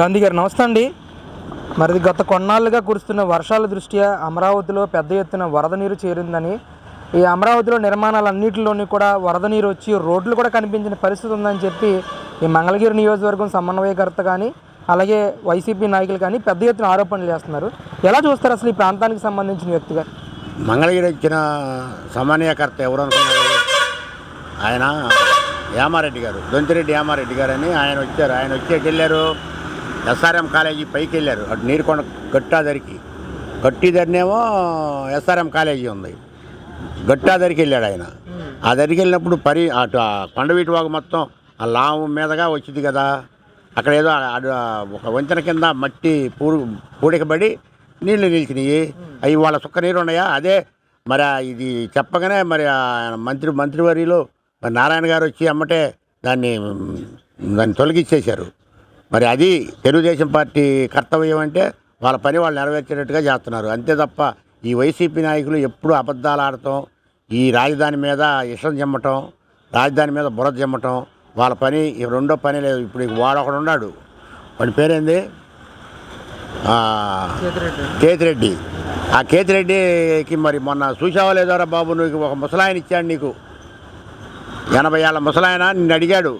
గాంధీ గారు నమస్తే అండి. మరి గత కొన్నాళ్ళుగా కురుస్తున్న వర్షాల దృష్ట్యా అమరావతిలో పెద్ద ఎత్తున వరద నీరు చేరిందని ఈ అమరావతిలో నిర్మాణాలన్నింటిలోని కూడా వరద నీరు వచ్చి రోడ్లు కూడా కనిపించిన పరిస్థితి ఉందని చెప్పి ఈ మంగళగిరి నియోజకవర్గం సమన్వయకర్త కానీ అలాగే వైసీపీ నాయకులు కానీ పెద్ద ఎత్తున ఆరోపణలు చేస్తున్నారు. ఎలా చూస్తారు అసలు ఈ ప్రాంతానికి సంబంధించిన వ్యక్తిగా మంగళగిరి ఇచ్చిన సమన్వయకర్త ఎవరు అనుకున్నారు? ఆయన యామారెడ్డి గారు దొంతిరెడ్డి యామారెడ్డి గారు అని ఆయన వచ్చారు. ఆయన వచ్చి వెళ్ళారు ఎస్ఆర్ఎం కాలేజీ పైకి వెళ్ళారు. అటు నీరుకొండ గట్టాదరికి. గట్టిదరినేమో ఎస్ఆర్ఎం కాలేజీ ఉంది. గట్టాదరికి వెళ్ళాడు ఆయన. ఆ దరికి వెళ్ళినప్పుడు పరి అటు ఆ కొండవీటి వాగు మొత్తం ఆ లావు మీదగా వచ్చింది కదా. అక్కడ ఏదో అటు ఒక వంతెన కింద మట్టి పూరు పూడికబడి నీళ్ళు నిలిచినాయి. అవి వాళ్ళ సుక్క నీరు ఉన్నాయా? అదే మరి ఇది చెప్పగానే మరి మంత్రి మంత్రివర్యులు మరి నారాయణ గారు వచ్చి అమ్మటే దాన్ని దాన్ని తొలగించేశారు మరి అది తెలుగుదేశం పార్టీ కర్తవ్యం అంటే వాళ్ళ పని వాళ్ళు నెరవేర్చేటట్టుగా చేస్తున్నారు. అంతే తప్ప ఈ వైసీపీ నాయకులు ఎప్పుడు అబద్ధాలు ఆడటం ఈ రాజధాని మీద ఇష్టం చెమ్మటం రాజధాని మీద బురద చెమ్మటం వాళ్ళ పని రెండో పని లేదు. ఇప్పుడు ఈ వాడు ఒకడు ఉన్నాడు. వాడి పేరేంది? కేతిరెడ్డి. ఆ కేతిరెడ్డికి మరి మొన్న చూసావా లేదోరా బాబు? నువ్వు ఒక ముసలాయన ఇచ్చాడు నీకు. ఎనభై ఏళ్ళ ముసలాయన నిన్ను అడిగాడు.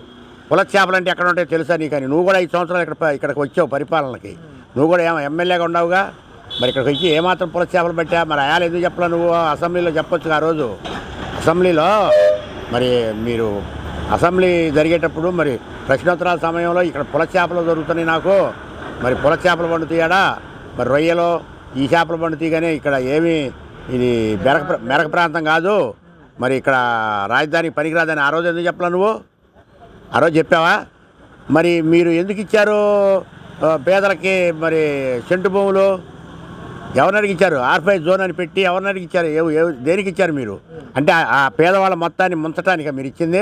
పుల చేపలు అంటే ఎక్కడ ఉంటాయో తెలుసా నీకు అని నువ్వు కూడా ఐదు సంవత్సరాలు ఇక్కడ ఇక్కడికి వచ్చావు పరిపాలనకి. నువ్వు కూడా ఏమో ఎమ్మెల్యేగా ఉండవుగా మరి ఇక్కడికి వచ్చి ఏమాత్రం పుల చేపలు పెట్టా? మరి అయాలు ఎందుకు చెప్పలా నువ్వు? అసెంబ్లీలో చెప్పొచ్చు ఆ రోజు. అసెంబ్లీలో మరి మీరు అసెంబ్లీ జరిగేటప్పుడు మరి ప్రశ్నోత్తరాల సమయంలో ఇక్కడ పుల చేపలు దొరుకుతున్నాయి నాకు. మరి పుల చేపలు పండుతాయాడా? మరి రొయ్యలు ఈ చేపలు పండుతాయి కానీ ఇక్కడ ఏమీ ఇది మెరక ప్ర- మెరక ప్రాంతం కాదు. మరి ఇక్కడ రాజధాని పనికిరాదని ఆ రోజు ఎందుకు చెప్పలే నువ్వు? ఆ రోజు చెప్పావా? మరి మీరు ఎందుకు ఇచ్చారు పేదలకి మరి సెంటు భూములు? ఎవరిని అడిగి ఇచ్చారు ఆర్ఫై జోన్ అని పెట్టి ఎవరిని అడిగిచ్చారు? ఏ- దేనికి ఇచ్చారు మీరు? అంటే ఆ- పేదవాళ్ళ మొత్తాన్ని ముంచటానికి మీరు ఇచ్చింది?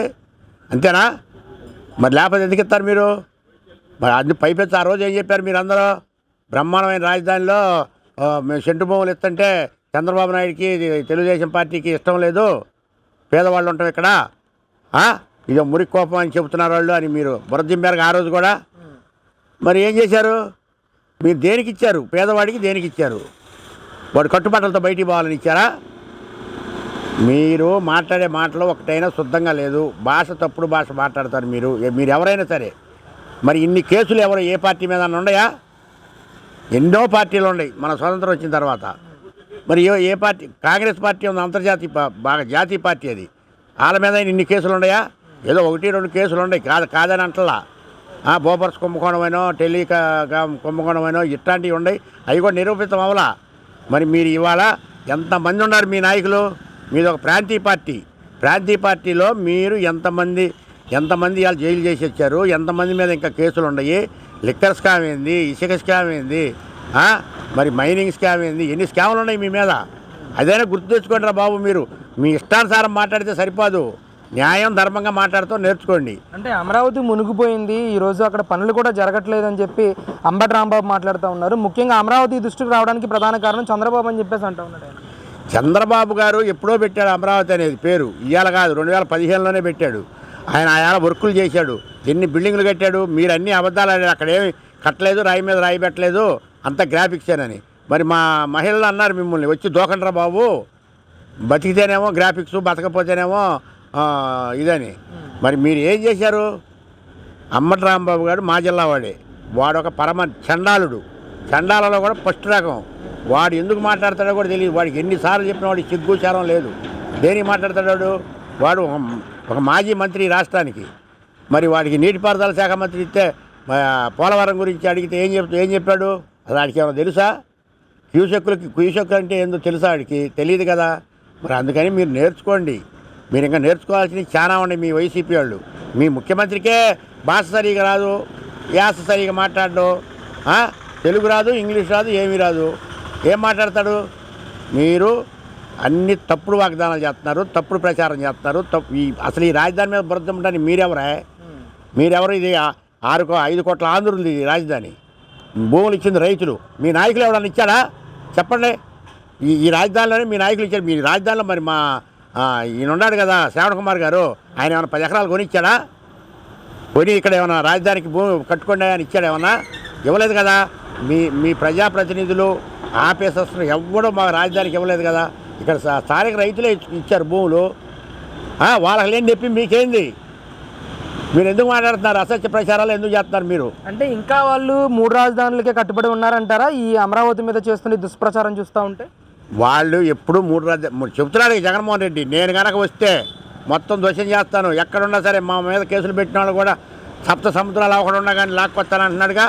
అంతేనా? మరి లేకపోతే ఎందుకు ఇస్తారు మీరు? మరి అది పైపెత్తి ఆ రోజు ఏం చెప్పారు మీరు అందరూ బ్రహ్మాండమైన రాజధానిలో మేము సెంటు భూములు ఇస్తుంటే చంద్రబాబు నాయుడికి ఇది తెలుగుదేశం పార్టీకి ఇష్టం లేదు. పేదవాళ్ళు ఉంటాం ఇక్కడ. ఇదో మురికి కోపం అని చెబుతున్నారు వాళ్ళు అని మీరు బురదింపారు ఆ రోజు కూడా. మరి ఏం చేశారు? మీరు దేనికి ఇచ్చారు? పేదవాడికి దేనికి ఇచ్చారు? వాడు కట్టుబట్టలతో బయటికి పోవాలని ఇచ్చారా? మీరు మాట్లాడే మాటలు ఒకటైనా శుద్ధంగా లేదు. భాష తప్పుడు భాష మాట్లాడతారు మీరు. మీరు ఎవరైనా సరే. మరి ఇన్ని కేసులు ఎవరు ఏ పార్టీ మీద ఉన్నాయా? ఎన్నో పార్టీలు ఉన్నాయి. మన స్వతంత్రం వచ్చిన తర్వాత. మరి ఏ పార్టీ? కాంగ్రెస్ పార్టీ ఉంది అంతర్జాతీయ బాగా జాతీయ పార్టీ అది. వాళ్ళ మీద ఇన్ని కేసులు ఉన్నాయా? ఏదో ఒకటి రెండు కేసులు ఉన్నాయి. కాదు కాదని అంటలా. బోబర్స్ కుంభకోణమైనో టెలికా కుంభకోణమైనో ఇట్లాంటివి ఉన్నాయి. అవి కూడా నిరూపితం అవలా. మరి మీరు ఇవాళ ఎంతమంది ఉన్నారు మీ నాయకులు? మీది ఒక ప్రాంతీయ పార్టీ. ప్రాంతీయ పార్టీలో మీరు ఎంతమంది ఎంతమంది ఇవాళ జైలు చేసి వచ్చారు? ఎంతమంది మీద ఇంకా కేసులు ఉన్నాయి? లిక్కర్ స్కామ్ ఏంది? ఇసుక స్కామ్ ఏంది? మరి మైనింగ్ స్కామ్ ఏంది? ఎన్ని స్కాములు ఉన్నాయి మీ మీద? అదైనా గుర్తు తెచ్చుకోండి బాబు మీరు. మీ ఇష్టానుసారం మాట్లాడితే సరిపోదు. న్యాయం ధర్మంగా మాట్లాడుతూ నేర్చుకోండి. అంటే అమరావతి మునిగిపోయింది ఈ రోజు అక్కడ పనులు కూడా జరగట్లేదని చెప్పి అంబటి రాంబాబు మాట్లాడుతూ ఉన్నారు. ముఖ్యంగా అమరావతి దృష్టికి రావడానికి ప్రధాన కారణం చంద్రబాబు అని చెప్పేసి అంటూ ఉన్నాడు ఆయన. చంద్రబాబు గారు ఎప్పుడో పెట్టాడు అమరావతి అనేది పేరు. ఇవాళ కాదు రెండు వేల పదిహేనులోనే పెట్టాడు. ఆయన ఆయా వర్కులు చేశాడు. ఎన్ని బిల్డింగ్లు కట్టాడు మీరు అన్ని అబద్ధాలు అక్కడ ఏమి కట్టలేదు రాయి మీద రాయి పెట్టలేదు. అంత గ్రాఫిక్సేనని మరి మా మహిళలు అన్నారు మిమ్మల్ని వచ్చి దోకండ్రా బాబు. బతికితేనేమో గ్రాఫిక్స్ బతకపోతేనేమో ఇదని. మరి మీరు ఏం చేశారు? అమ్మటి రాంబాబు గారు మా జిల్లా వాడే. వాడు ఒక పరమ చండాలుడు. చండాలలో కూడా ఫస్ట్ రకం. వాడు ఎందుకు మాట్లాడతాడో కూడా తెలియదు. వాడికి ఎన్నిసార్లు చెప్పిన వాడు సిగ్గుచారం లేదు. దేనికి మాట్లాడతాడు వాడు? వాడు ఒక- మాజీ మంత్రి రాష్ట్రానికి. మరి వాడికి నీటిపారుదల శాఖ మంత్రి ఇస్తే పోలవరం గురించి అడిగితే ఏం చెప్తా ఏం చెప్పాడు? అసలు వాడికి ఏమైనా తెలుసా? క్యూసెక్కులకి క్యూసెక్కులు అంటే ఏందో తెలుసా వాడికి? తెలియదు కదా. మరి అందుకని మీరు నేర్చుకోండి. మీరు ఇంకా నేర్చుకోవాల్సినవి చాలా ఉన్నాయి మీ వైసీపీ వాళ్ళు. మీ ముఖ్యమంత్రికే భాష సరిగా రాదు యాస సరిగా మాట్లాడడం తెలుగు రాదు ఇంగ్లీష్ రాదు ఏమీ రాదు. ఏం మాట్లాడతాడు? మీరు అన్ని తప్పుడు వాగ్దానాలు చేస్తున్నారు తప్పుడు ప్రచారం చేస్తున్నారు తప్పు ఈ అసలు ఈ రాజధాని మీద బురద ఉండడానికి మీరెవరే? మీరెవరు ఇది? ఆరు కో- ఐదు కోట్ల ఆంధ్రులు ఇది రాజధాని. భూములు ఇచ్చింది రైతులు. మీ నాయకులు ఎవడన్నా ఇచ్చాడా చెప్పండి. ఈ ఈ రాజధానిలోనే మీ నాయకులు ఇచ్చారు. మీ రాజధానిలో మరి మా ఈయన ఉన్నాడు కదా శ్రావణ కుమార్ గారు. ఆయన ఏమైనా పది ఎకరాలు కొనిచ్చాడా? కొని ఇక్కడ ఏమైనా రాజధానికి భూమి కట్టుకోండి అని ఇచ్చాడు ఏమన్నా? ఇవ్వలేదు కదా. మీ మీ ప్రజాప్రతినిధులు ఆఫీసర్స్ను ఎవ్వడూ మా రాజధానికి ఇవ్వలేదు కదా. ఇక్కడ స్థానిక రైతులే ఇచ్చారు భూములు. వాళ్ళకి లేని చెప్పి మీకేంది? మీరు ఎందుకు మాట్లాడుతున్నారు? అసత్య ప్రచారాలు ఎందుకు చేస్తున్నారు మీరు? అంటే ఇంకా వాళ్ళు మూడు రాజధానులకే కట్టుబడి ఉన్నారంటారా? ఈ అమరావతి మీద చేస్తున్న దుష్ప్రచారం చూస్తూ ఉంటే? వాళ్ళు ఎప్పుడు మూడు రాజ్య చెబుతున్నాడు జగన్మోహన్ రెడ్డి. నేను కనుక వస్తే మొత్తం దోషం చేస్తాను. ఎక్కడున్నా సరే మా మీద కేసులు పెట్టిన వాళ్ళు కూడా సప్త సముద్రాలు అవ్వకుండా ఉన్నా కానీ లాక్కొస్తాను అంటున్నాడుగా.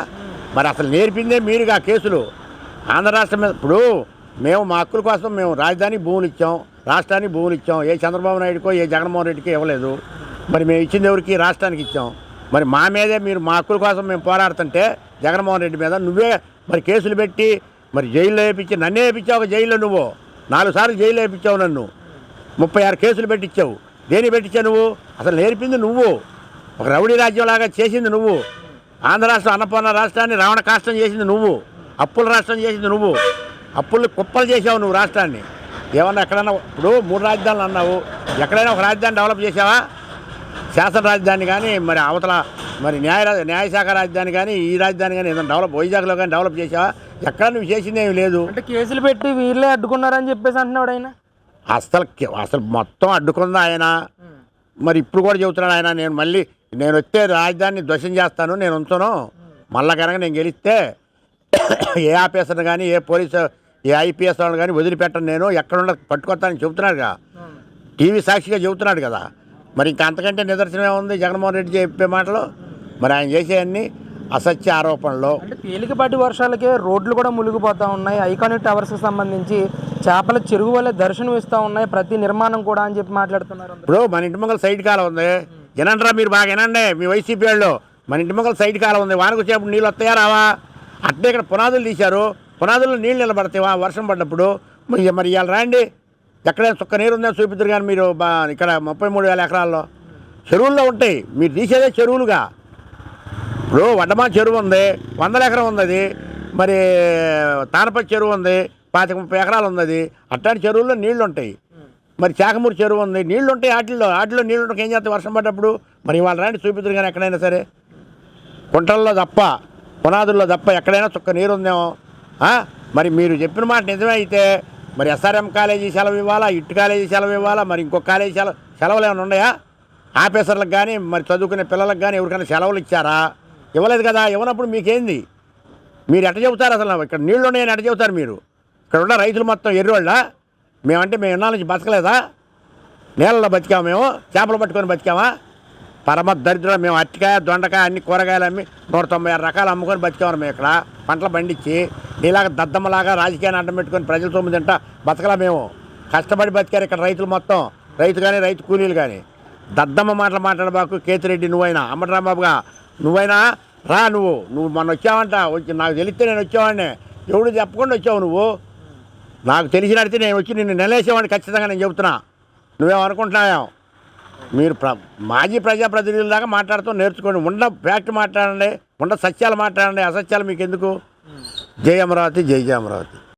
మరి అసలు నేర్పిందే మీరుగా కేసులు. ఆంధ్ర రాష్ట్రం మీద ఇప్పుడు మేము మా హక్కుల కోసం మేము రాజధాని భూములు ఇచ్చాం. రాష్ట్రానికి భూములు ఇచ్చాం. ఏ చంద్రబాబు నాయుడుకో ఏ జగన్మోహన్ రెడ్డికో ఇవ్వలేదు. మరి మేము ఇచ్చింది ఎవరికి? రాష్ట్రానికి ఇచ్చాం. మరి మా మీదే మీరు మా హక్కుల కోసం మేము పోరాడుతుంటే జగన్మోహన్ రెడ్డి మీద నువ్వే మరి కేసులు పెట్టి మరి జైల్లో వేయించి నన్నే వేయించావు జైల్లో నువ్వు. నాలుగు సార్లు జైల్లో వేయించావు నన్ను. ముప్పై ఆరు కేసులు పెట్టించావు దేని పెట్టించావు నువ్వు? అసలు నేర్పింది నువ్వు. ఒక రౌడీ రాజ్యంలాగా చేసింది నువ్వు. ఆంధ్ర రాష్ట్రం అన్నపూర్ణ రాష్ట్రాన్ని రావణ కాష్టం చేసింది నువ్వు. అప్పుల రాష్ట్రం చేసింది నువ్వు. అప్పులు కుప్పలు చేసావు నువ్వు రాష్ట్రాన్ని. ఏమన్నా ఎక్కడన్నా ఇప్పుడు మూడు రాజధానులు అన్నావు. ఎక్కడైనా ఒక రాజధాని డెవలప్ చేసావా? శాసన రాజధాని కానీ మరి అవతల మరి న్యాయ న్యాయశాఖ రాజధాని కానీ ఈ రాజధాని కానీ ఏదైనా డెవలప్ వైజాగ్లో కానీ డెవలప్ చేసావా ఎక్కడ నువ్వు చేసింది ఏమి లేదు. అంటే కేసులు పెట్టి వీళ్ళే అడ్డుకున్నారని చెప్పేసి అంటున్నాడు ఆయన. అసలు అసలు మొత్తం అడ్డుకుందా ఆయన? మరి ఇప్పుడు కూడా చెబుతున్నాడు ఆయన నేను మళ్ళీ నేను వస్తే రాజధానిని ధ్వసం చేస్తాను నేను ఉంచను. మళ్ళా కనుక నేను గెలిస్తే ఏ ఆఫీసర్ని కానీ ఏ పోలీసు ఏ ఐపీఎస్ వాళ్ళని కానీ వదిలిపెట్టను నేను ఎక్కడున్న పట్టుకొస్తానని చెబుతున్నాడుగా టీవీ సాక్షిగా చెబుతున్నాడు కదా. మరి ఇంకా అంతకంటే నిదర్శనం ఏముంది? జగన్మోహన్ రెడ్డి చెప్పే మాటలు? మరి ఆయన చేసేవన్నీ అసత్య ఆరోపణలు. అంటే తేలికపాటి వర్షాలకే రోడ్లు కూడా మునిగిపోతూ ఉన్నాయి. ఐకానిక్ టవర్స్కి సంబంధించి చేపల చెరువు వల్ల దర్శనం ఇస్తూ ఉన్నాయి. ప్రతి నిర్మాణం కూడా అని చెప్పి మాట్లాడుతున్నారు. ఇప్పుడు మన ఇంటి ముంగల సైడ్ కాలం ఉంది. వినండిరా మీరు బాగా వినండి. మీ వైసీపీ వాళ్ళు మన ఇంటి ముంగల సైడ్ కాలం ఉంది. వానకు వచ్చేప్పుడు నీళ్ళు వస్తాయా రావా? అట్లే ఇక్కడ పునాదులు తీశారు. పునాదుల్లో నీళ్ళు నిలబడతావా వర్షం పడ్డప్పుడు మరి ఇవాళ రాండి ఎక్కడైనా చుక్క నీరు ఉందని చూపిద్దరు కానీ మీరు ఇక్కడ ముప్పై మూడు వేల ఎకరాల్లో? చెరువుల్లో ఉంటాయి. మీరు తీసేదే చెరువులుగా. ఇప్పుడు వడ్డమా చెరువు ఉంది. వందల ఎకరం ఉంది అది మరి తానపతి చెరువు ఉంది. పాతిక ముప్పై ఎకరాలు ఉంది అది అట్లాంటి చెరువుల్లో నీళ్ళు ఉంటాయి మరి చాకమూరు చెరువు ఉంది. నీళ్ళు ఉంటాయి వాటిల్లో వాటిలో నీళ్ళు ఉంటాయి ఏం చేస్తాయి వర్షం పడ్డప్పుడు? మరి వాళ్ళు రాండి చూపిద్దరు కానీ ఎక్కడైనా సరే. కుంటల్లో తప్ప పునాదుల్లో తప్ప ఎక్కడైనా చుక్క నీరు ఉందేమో మరి మీరు చెప్పిన మాట నిజమే అయితే మరి ఎస్ఆర్ఎం కాలేజీ సెలవు ఇవ్వాలా? ఇటు కాలేజీ సెలవు ఇవ్వాలా? మరి ఇంకో కాలేజీ సెలవు సెలవులు ఏమైనా ఉన్నాయా? ఆఫీసర్లకు కానీ మరి చదువుకునే పిల్లలకు కానీ ఎవరికైనా సెలవులు ఇచ్చారా? ఇవ్వలేదు కదా ఇవ్వనప్పుడు మీకేంది? మీరు ఎట్ట చెబుతారు అసలు? ఇక్కడ నీళ్ళు ఉన్నాయని ఎట్ట చెబుతారు మీరు? ఇక్కడ ఉన్న రైతులు మొత్తం ఎర్రోళ్ళ? మేమంటే మేము ఇన్నాళ్ళ నుంచి బతకలేదా? నీళ్ళలో బతికాము మేము? చేపలు పట్టుకొని బతికామా? పరమ దరిద్రం మేము అరటికాయ దొండకాయ అన్ని కూరగాయలు అమ్మి నూట తొంభై ఆరు రకాలు అమ్ముకొని బతికాము మేము ఇక్కడ. పంటలు పండించి నీలాగా దద్దమ్మలాగా రాజకీయాన్ని అడ్డం పెట్టుకొని ప్రజల తొమ్మిది తింటా బతకలా మేము. కష్టపడి బతికారు ఇక్కడ రైతులు మొత్తం. రైతు కానీ రైతు కూలీలు కానీ దద్దమ్మ మాటలు మాట్లాడబాకు కేతిరెడ్డి నువ్వైనా. అమ్మటరాంబాబుగా నువ్వైనా రా నువ్వు. నువ్వు మొన్న వచ్చావంట. వచ్చి నాకు తెలిస్తే నేను వచ్చేవాడిని. ఎవడు చెప్పకుండా వచ్చావు నువ్వు? నాకు తెలిసినడితే నేను వచ్చి నిన్ను నిలేసేవాడిని ఖచ్చితంగా నేను చెబుతున్నా. నువ్వేమనుకుంటున్నావు? మీరు ప్ర మాజీ ప్రజాప్రతినిధుల దాకా మాట్లాడుతూ నేర్చుకోండి. ఉండ ఫ్యాక్ట్ మాట్లాడండి. ఉండ సత్యాలు మాట్లాడండి. అసత్యాలు మీకు ఎందుకు జై అమరావతి జై జై అమరావతి.